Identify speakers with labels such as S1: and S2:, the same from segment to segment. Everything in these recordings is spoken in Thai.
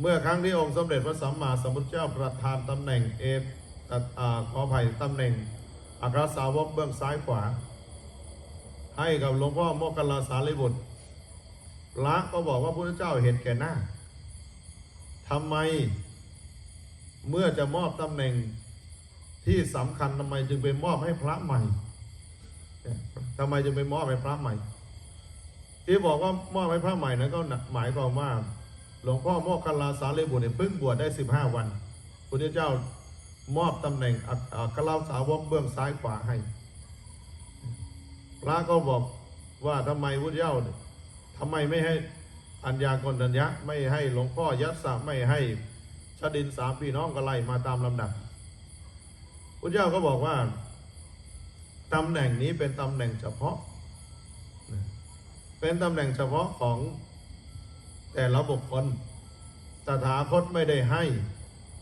S1: เมื่อครั้งที่องค์สมเด็จพระสัมมาสัมพุทธเจ้าประทานตำแหน่งเอฟอ่าอ่าขออภัยตำแหน่งอัครสาวกเบื้องซ้ายขวา ให้กับหลวงพ่อโมคคัลลาสารีบุตรพระก็บอกว่าพระเจ้าเห็นแก่หน้าทำไมเมื่อจะมอบตำแหน่งที่สำคัญทำไมจึงไปมอบให้พระใหม่เนี่ยทำไมจึงไปมอบให้พระใหม่ ที่บอกว่ามอบให้พระใหม่นั้นก็หมายความว่า หลวงพ่อโมคคัลาสารีบุตรเนี่ยเพิ่งบวชได้สิบห้าวันพระเจ้ามอบตำแหน่งอัคอัครสาวกเบื้องซ้ายขวาให้ พระก็บอกว่าทำไมพุทธเจ้าทำไมไม่ให้อัญญากนัญญะไม่ให้หลวงพ่อยัสสะไม่ให้ชดินสามพี่น้องก็ไล่มาตามลำดับพุทธเจ้าก็บอกว่าตำแหน่งนี้เป็นตำแหน่งเฉพาะ เป็นตำแหน่งเฉพาะของ แต่ละบุคคลตถาคตไม่ได้ให้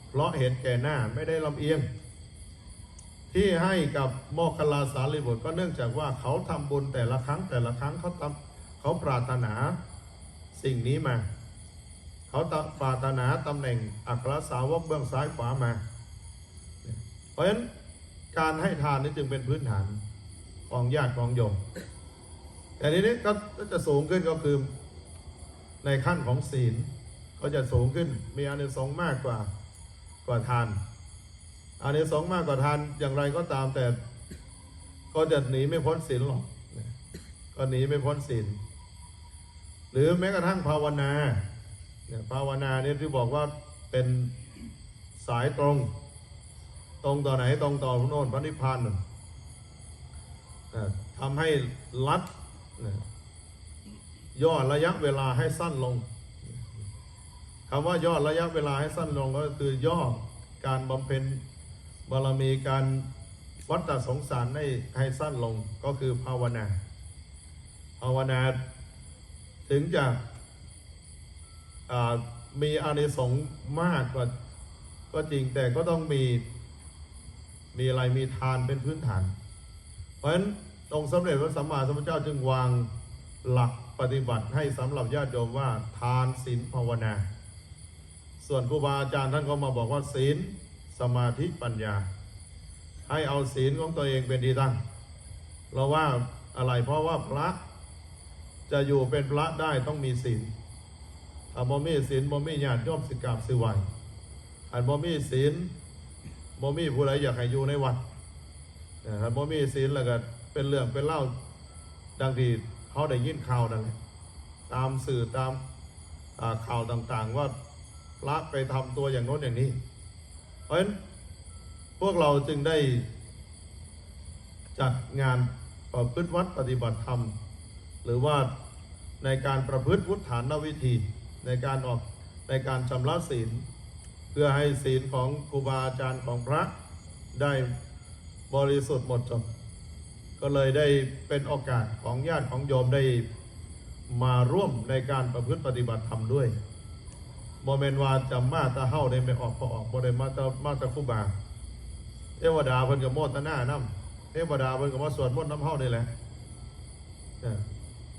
S1: เพราะเห็นแก่หน้าไม่ได้ลำเอียง ที่ให้กับโมคคลาสารีบุตรก็เนื่องจากว่าเขาทำบุญแต่ละครั้งแต่ละครั้งเขาทำเขาปรารถนาสิ่งนี้มา เขาปรารถนาตำแหน่งอัครสาวกเบื้องซ้ายขวามา เพราะฉะนั้นการให้ทานนี่จึงเป็นพื้นฐานของญาติของโยมแต่ทีนี้ก็จะสูงขึ้นก็คือ ในขั้นของศีลก็จะสูงขึ้นมีอานิสงส์มากกว่ากว่าทานอานิสงส์มากกว่าทานอย่างไรก็ตามแต่ ก็จะหนีไม่พ้นศีลหรอกก็หนีไม่พ้นศีลหรือแม้กระทั่งภาวนาเนี่ยภาวนาเนี่ยที่บอกว่าเป็นสายตรง ตรงต่อไหนตรงต่อพระโนนพระนิพพานทำให้ลัดนะ ย่อระยะเวลาให้สั้นลงคำว่าย่อระยะเวลาให้สั้นลงก็คือย่อการบำเพ็ญบารมีการวัฏฏสงสารให้ให้สั้นลงก็คือภาวนา ภาวนาถึงจะมีอานิสงส์มากกว่าก็จริงแต่ก็ต้องมีมีอะไรมีทานเป็นพื้นฐาน เพราะฉะนั้นองค์สมเด็จพระสัมมาสัมพุทธเจ้าจึงวาง หลักปฏิบัติให้สำหรับญาติโยมว่าทานศีลภาวนา ส่วนครูบาอาจารย์ท่านก็มาบอกว่าศีลสมาธิปัญญา ให้เอาศีลของตัวเองเป็นที่ตั้งเราว่าอะไรเพราะว่าพระจะอยู่เป็นพระได้ต้องมีศีลถ้าบ่มีศีลบ่มีญาติโยมสิกราบสิไหวอันบ่มีศีลบ่มีผู้ใดอยากให้อยู่ในวัดนะครับบ่มีศีลแล้วก็เป็นเรื่องเป็นเล่าดังที่ เขาได้ยินข่าวนั่นแหละตามสื่อตามาข่าวต่างๆ ว่าพระไปทำตัวอย่างโน้นอย่างนี้ เพราะฉะนั้นพวกเราจึงได้จัดงานประพฤติวัดปฏิบัติธรรม หรือว่าในการประพฤติวุฒฐานวิธี ในการออกในการชำระศีล เพื่อให้ศีลของครูบาอาจารย์ของพระได้บริสุทธิ์หมดจด ก็เลยได้เป็นโอกาสของญาติของโยมได้มาร่วมในการประพฤติปฏิบัติธรรมด้วยโมเมนต์ว่าจะมาตาเฮ้าได้ไม่ออกพอออกบ่ได้มาตามาตาคุบาเทวดาเพิ่นกับโมตนาน้ำเทวดาเพิ่นกับมาสวดมนต์น้ำเฮ้านี่แหละ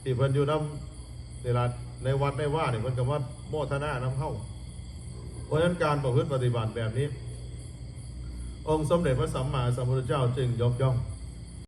S1: ที่เพิ่นอยู่น้ำในรัฐในวัดในว่าเนี่ยเพิ่นกับว่าโมทนาน้ำเฮ้าเพราะฉะนั้นการประพฤติปฏิบัติแบบนี้ องค์สมเด็จพระสัมมาสัมพุทธเจ้าจึงยกย่อง